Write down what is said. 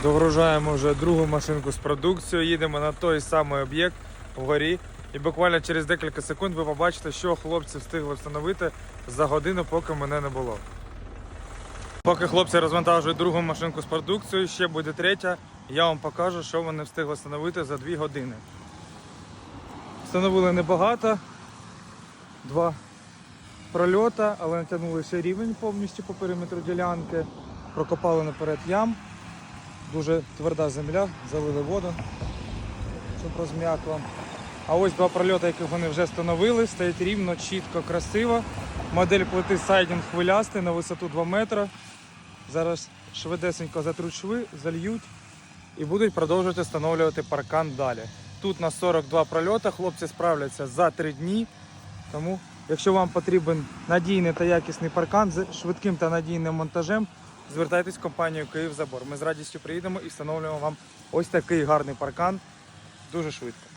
Догружаємо вже другу машинку з продукцією, їдемо на той самий об'єкт вгорі. І буквально через декілька секунд ви побачите, що хлопці встигли встановити за годину, поки мене не було. Поки хлопці розвантажують другу машинку з продукцією, ще буде третя. Я вам покажу, що вони встигли встановити за 2 години. Встановили небагато, два прольота, але натягнули ще рівень повністю по периметру ділянки, прокопали наперед ям. Дуже тверда земля, залили воду, щоб розм'якло. А ось два прольоти, яких вони вже встановили, стоять рівно, чітко, красиво. Модель плити сайдінг хвилястий на висоту 2 метри. Зараз швидесенько затруть шви, зальють і будуть продовжувати встановлювати паркан далі. Тут на 42 прольота хлопці справляться за 3 дні. Тому, якщо вам потрібен надійний та якісний паркан з швидким та надійним монтажем, звертайтесь в компанію Київзабор. Ми з радістю приїдемо і встановлюємо вам ось такий гарний паркан дуже швидко.